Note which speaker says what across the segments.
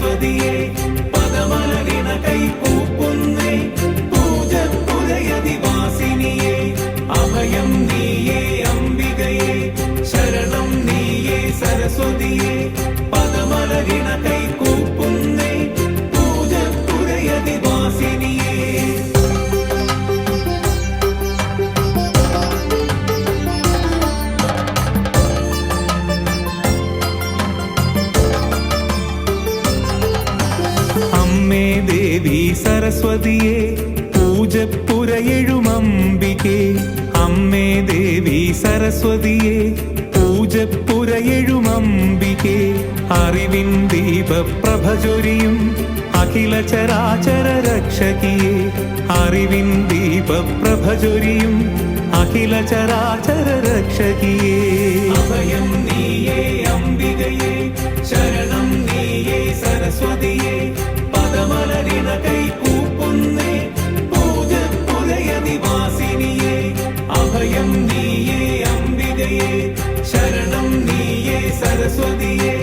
Speaker 1: சரஸ்வதியே பதமலவின கை பூப்பொன்னை பூஜ புதையதி வாசினியே அபயம் நீயே அம்பிகையே சரணம் நீயே சரஸ்வதியே பதமலவின கை അമ്മേ ദേവി സരസ്വതിയെ. പൂജപ്പുരയെഴുമംബികെ അമ്മേ ദേവി സരസ്വതിയെ. പൂജപ്പുരയെഴുമംബികെ അറിവിൻ ദീപപ്രഭചൊരിയും അഖില ചരാചര രക്ഷകിയെ അറിവിൻ ദീപപ്രഭചൊരിയും അഖില ചരാചര രക്ഷകിയേ അഭയം നീയേ அபயம் நீயே அம்பிகையே சரணம் நீயே சரஸ்வதியே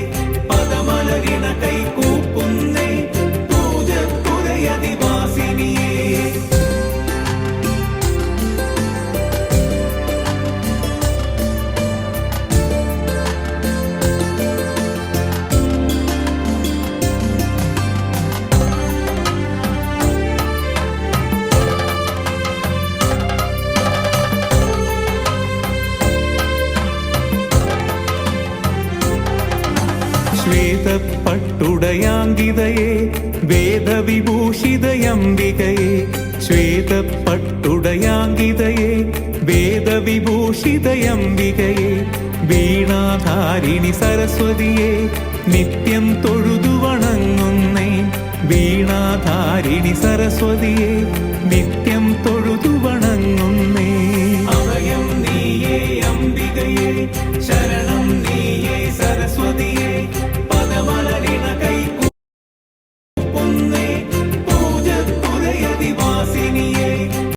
Speaker 1: ശ്വേതപ്പട്ടുടയാങ്കിതയെ വേദവിഭൂഷിതയംബികയെ ശ്വേതപ്പട്ടുടയാങ്കിതയെ വേദവിഭൂഷിതയംബികയെ വീണാധാരിണി സരസ്വതിയെ നിത്യം തൊഴുതു വണങ്ങുന്നേ വീണാധാരിണി സരസ്വതിയെ